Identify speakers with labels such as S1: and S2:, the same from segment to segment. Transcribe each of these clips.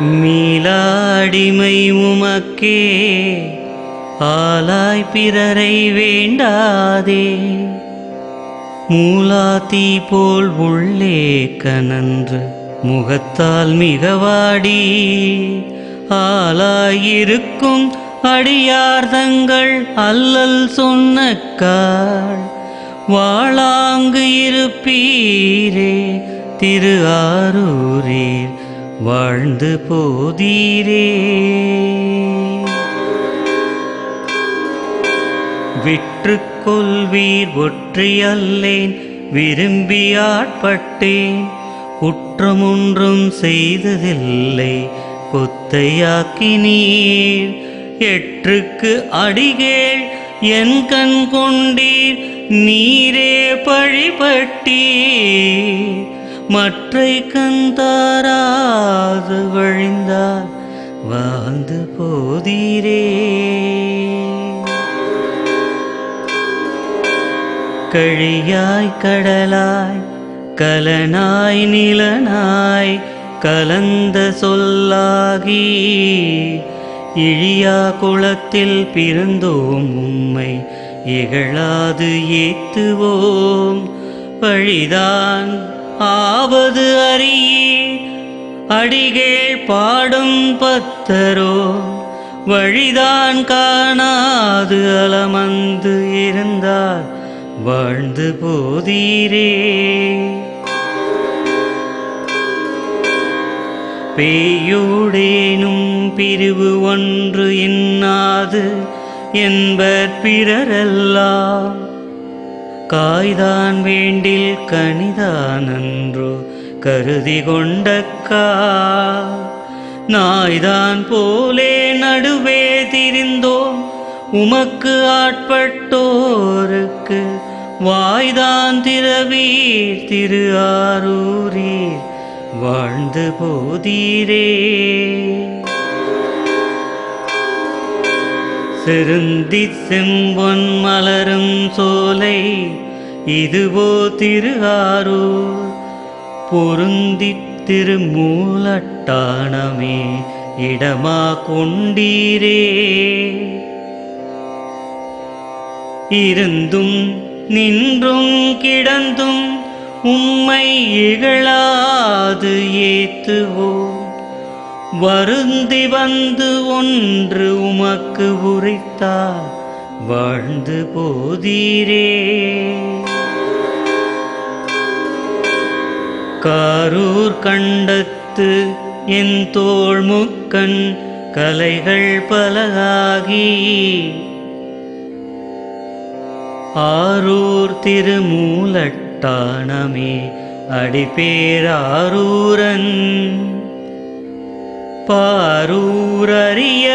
S1: மீளாடிமை உமக்கே ஆலாய் பிறரை வேண்டாதே. மூலாத்தி போல் உள்ளே கனன்று முகத்தால் மிகவாடி. ஆலாயிருக்கும் அடியார்தங்கள் அல்லல் சொன்னக்காள் வாழாங்கு இருப்பீரே திரு ஆரூரீர். வாழ்ந்து போதீரே. விற்று கொள்வீர் ஒற்றி அல்லேன் குற்றமொன்றும் செய்ததில்லை கொத்தையாக்கினீர். எற்றுக்கு அடிகேள் என் கண் கொண்டீர் நீரே பழிபட்டீர். மற்றை கந்தாராது வழிந்தால் வாழ்ந்து போதீரே. கழியாய் கடலாய் கலனாய் நிலனாய் கலந்த சொல்லாகி இழியா குளத்தில் பிறந்தோம் உம்மை இகழாது ஏத்துவோம். வழிதான் ஆவது அறியே அடிகள் பாடும் பத்தரோ வழிதான் காணாது அலமந்து இருந்தார் வாழ்ந்து போதீரே. பேயோடேனும் பிரிவு ஒன்று எண்ணாது என்பர் பிறரெல்லாம் காய்தான் வேண்டில் கனிதானன்றோ கருதி கொண்டக்கா நாய்தான் போலே நடுவே திரிந்தோம் உமக்கு ஆட்பட்டோருக்கு வாய்தான் திரவீர் திரு ஆரூரீர் வாழ்ந்து போதீரே. செருந்தி செம்பொன் மலரும் சோலை இதுவோ திரு ஆரூர் பொருந்தி திருமூலட்டானமே இடமா கொண்டீரே. இருந்தும் நின்றும் கிடந்தும் உம்மை இகழாது ஏத்துவோம். வருந்தி வந்து ஒன்று உமக்கு உரைத்தார் வாழ்ந்து போதீரே. காரூர் கண்டத்து என் தோள் முக்கண் கலைகள் பலகாகி ஆரூர் திருமூலட்டானமே அடிப்பேராரூரன் பாரூரறிய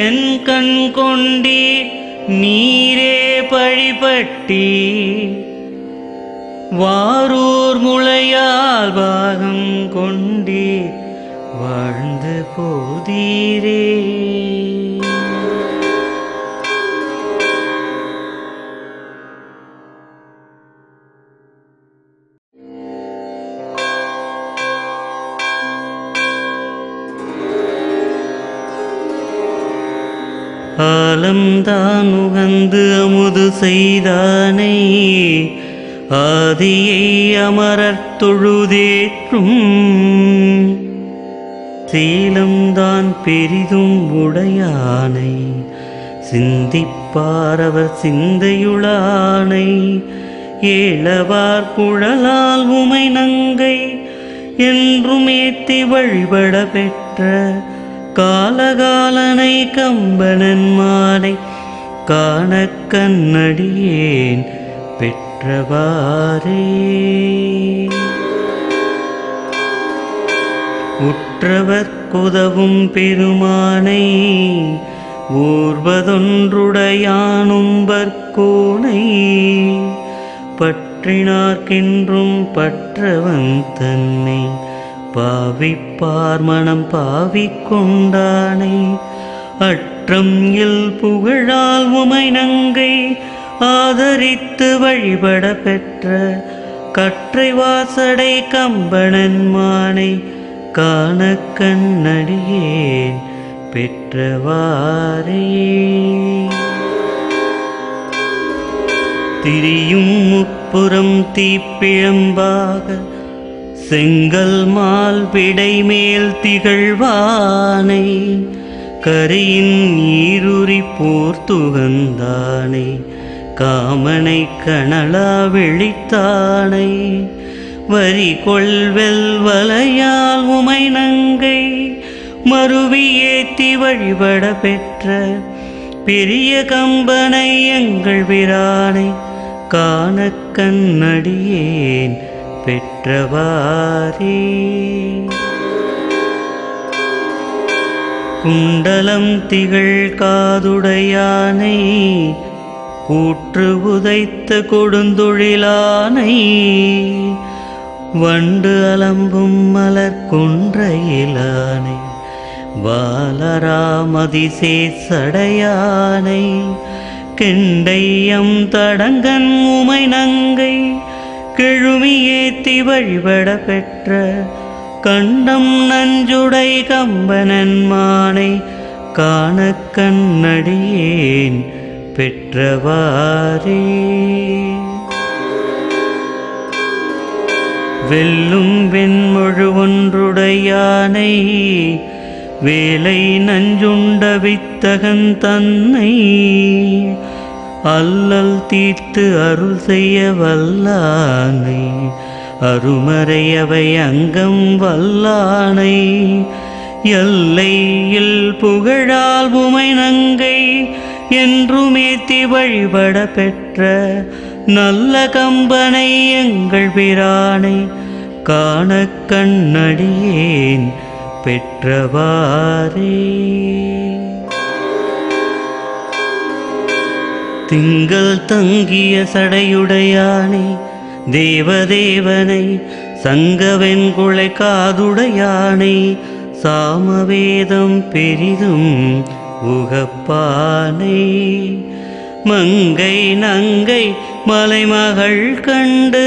S1: என் கண் கொண்டே நீரே பழிபட்டி வாரூர் முளையால் பாகம் கொண்டீர் வாழ்ந்து போதீரே. ஆலம்தான் உகந்து அமுது செய்தானை. ஆதியை அமரர் தொழுதேற்றும் சீலம்தான் பெரிதும் உடையானை சிந்திப்பாரவர் சிந்தையுளானை. ஏழவார் குழலால் உமை நங்கை என்றும் ஏத்தி வழிபட பெற்ற காலகாலனை கம்பனன் மாலை காண கண்ணடியேன் பெற்ற உற்றவர் குதவும் பெருமானை ஊர்வதொன்றுடையானும்பர்கோனை பற்றினார்க்கென்றும் பற்றவன் தன்னை பாவிப்பார் மனம் பாவிக்கொண்டானை. அற்றம் இல் புகழால் உமை நங்கை ஆதரித்து வழிபட பெற்ற கற்றை வாசடை கம்பணன் மானை காண கண்ணடியேன் பெற்றவாரே திரியும் முப்புறம் தீப்பிழம்பாக செங்கல் மால் பிடை மேல் திகழ்வானை கரையின் நீருரி போர் துகந்தானே காமனை கனலா விழித்தானை. வரி கொள்வெல் வலையால் உமை நங்கை. மருவி ஏத்தி வழிபட பெற்ற பெரிய கம்பனை எங்கள் விரானை. காண கண்ணடியேன் பெற்றவாரே குண்டலம் திகழ் காதுடையானை. கூற்று உதைத்த கொடுந்தொழிலானை வண்டு அலம்பும் மலர் குன்றையிலானை பாலராமதிசே சடையானை கெண்டையம் தடங்கன் உமை நங்கை கிழுமியேத்தி வழிபட பெற்ற கண்டம் நஞ்சுடை கம்பனன் மானை காண கண்ணடியேன் பெற்றவாரே வெல்லும் வெண்முழு ஒன்றுடையானை வேலை நஞ்சுண்ட வித்தகன் தன்னை அல்லல் தீர்த்து அருள் செய்ய வல்லானை அருமறையவை அங்கம் வல்லானை. எல்லையில் புகழால் உமை நங்கை என்றுமேத்தி வழிபட பெற்ற நல்ல கம்பனை எங்கள் பிரானை காண கண்ணடியேன் பெற்றவாரே திங்கள் தங்கிய சடையுடையானே தேவதேவனை சங்கவெண்குளை காதுடையானை சாமவேதம் பெரிதும் உகப்பானை மங்கை நங்கை மலைமகள் கண்டு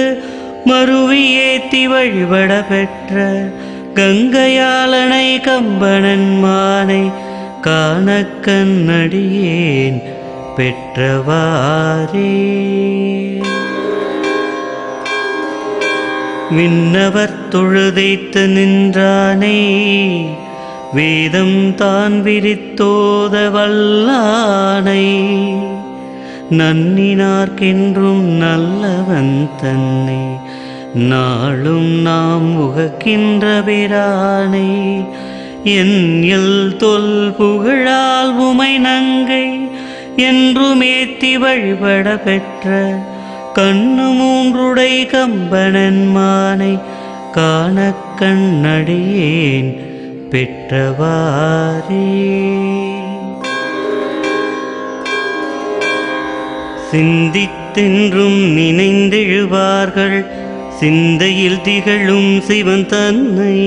S1: மருவி ஏத்தி வழிபட பெற்ற கங்கையாளனை கம்பனன் மானை காணக்கண்ணடியேன் பெற்றவாரே விண்ணவர் தொழுதைத்து நின்றானே வேதம் தான் விரித்தோத வல்லானை நன்னினார்க்கென்றும் நல்லவன் தன்னை நாளும் நாம் உகக்கின்ற பிரானை. என் எல் தொல் புகழால் உமை நங்கை என்றுமேத்தி வழிபட பெற்ற கண்ணு மூன்றுடை கம்பனன் மானை காண கண்ணடியேன் பெற்றவாரே சிந்தித்தென்றும் நினைந்தெழுவார்கள் சிந்தையில் திகழும் சிவன் தன்னை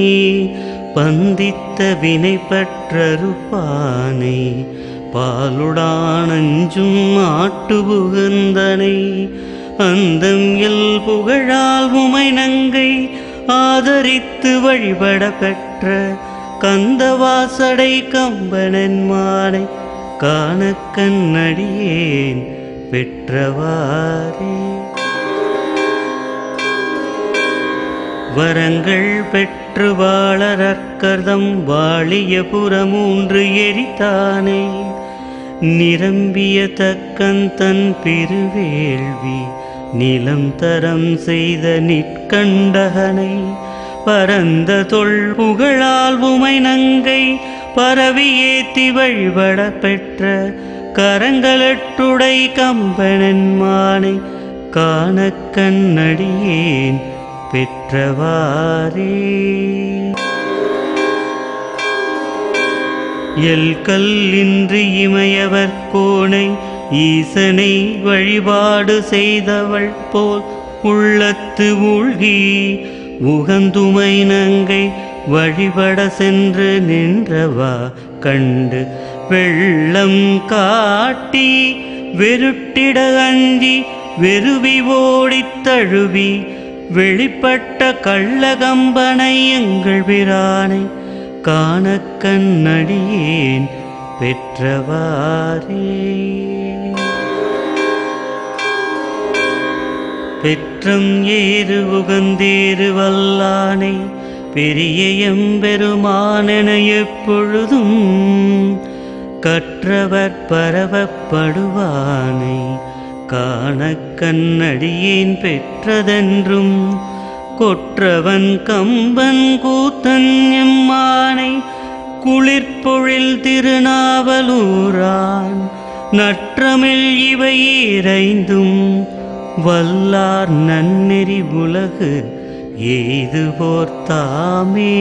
S1: பந்தித்த வினை பற்றறுப்பானை பாலுடானஞ்சும் ஆட்டு புகுந்தனை அந்தம் எல் புகழால் உமை நங்கை ஆதரித்து வழிபட பெற்ற கந்தவாசடை கம்பனன் மாலை காண கண்ணடியேன் பெற்றவாரே வரங்கள் பெற்று வாழறக்கர்தம் வாழிய புறமூன்று எரித்தானே. நிரம்பிய தக்கன் தன் பெருவேள்வி நிலம் தரம் செய்த நிற்கண்டகனை. பரந்த தொல் புகழால் உமை நங்கை பரவி ஏத்தி வழிபட பெற்ற கரங்களட்டுடை கம்பனன் மானை காண கண்ணடியேன் பெற்றவாரே எல் கல்லின்றி இமையவர் கோணை ஈசனை வழிபாடு செய்தவள் போல் உள்ளத்து மூழ்கி உகந்துமை நங்கை வழிபட சென்று நின்றவா கண்டு வெள்ளம் காட்டி வெருட்டிட அஞ்சி வெறுவி ஓடித் தழுவி வெளிப்பட்ட கள்ளகம்பனை எங்கள் பிரானை காண கண்ணடியேன் பெற்றவாரே பெற்றும் ஏறு உகந்தேறு வல்லானை பெரிய எம்பெருமானென எப்பொழுதும் கற்றவர் பரவப்படுவானை காண கண்ணடியேன் பெற்றதென்றும் கொற்றவன் கம்பன் கூத்தன் எம்மானை குளிர்பொழில் திருநாவலூரான் நற்றமிழ் இவை இறைந்தும் வல்லார் நன்னெறி உலகு எய்துவோர் தாமே.